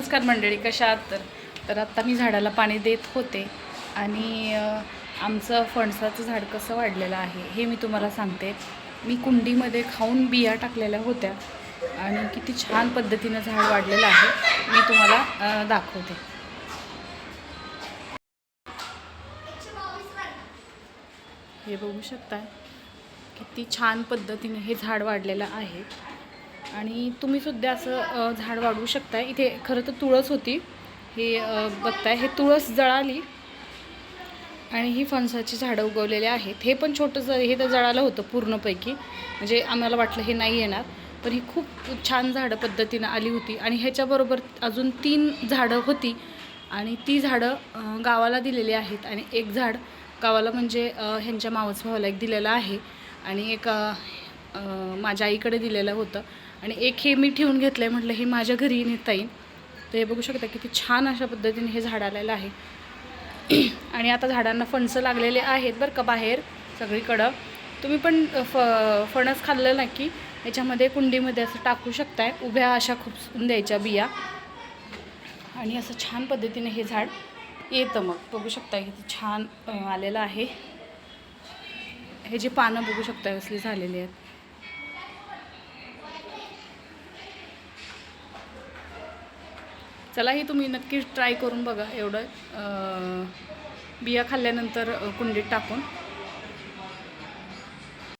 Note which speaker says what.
Speaker 1: नमस्कार मंडळी कशा आहात? तर तर आत्ता मी झाडाला पाणी देत होते आणि आमचं फणसाचं झाड कसं वाढलेलं आहे हे मी तुम्हाला सांगते. मी कुंडीमध्ये खाऊन बिया टाकलेल्या होत्या आणि किती छान पद्धतीनं झाड वाढलेलं आहे. मी तुम्हाला दाखवते. हे बघू शकताय किती छान पद्धतीने हे झाड वाढलेलं आहे. आणि तुम्ही सुद्धा असं झाड वाढवू शकताय. इथे खरं तर तुळस होती. हे बघताय. हे तुळस जळाली आणि ही फणसाची झाडं उगवलेली आहेत. हे पण छोटंसं हे तर जळालं होतं पूर्णपैकी. म्हणजे आम्हाला वाटलं हे नाही येणार. पण ही खूप छान झाडं पद्धतीनं आली होती. आणि ह्याच्याबरोबर अजून तीन झाडं होती. आणि ती झाडं गावाला दिलेली आहेत. आणि एक झाड गावाला म्हणजे ह्यांच्या मावस भावाला एक दिलेलं आहे. आणि एक माझ्या आईकडे दिलेलं होतं. आणि एक हे मी ठेवून घेतलं आहे म्हटलं हे माझ्या घरी नेता येईल तर हे बघू शकता किती छान अशा पद्धतीने हे झाड आलेलं आहे. आणि आता झाडांना फणसं लागलेले आहेत बरं का बाहेर सगळीकडं. तुम्ही पण फ फणस खाल्लं ना की याच्यामध्ये कुंडीमध्ये असं टाकू शकताय. उभ्या अशा खूप द्यायच्या बिया. आणि असं छान पद्धतीने हे झाड येतं मग. बघू शकता किती छान आलेलं आहे. हे जे पानं बघू शकता कसली झालेली आहेत. चला ही तुम्ही नक्कीच ट्राय करून बघा. एवढं बिया खाल्ल्यानंतर कुंडीत टाकून.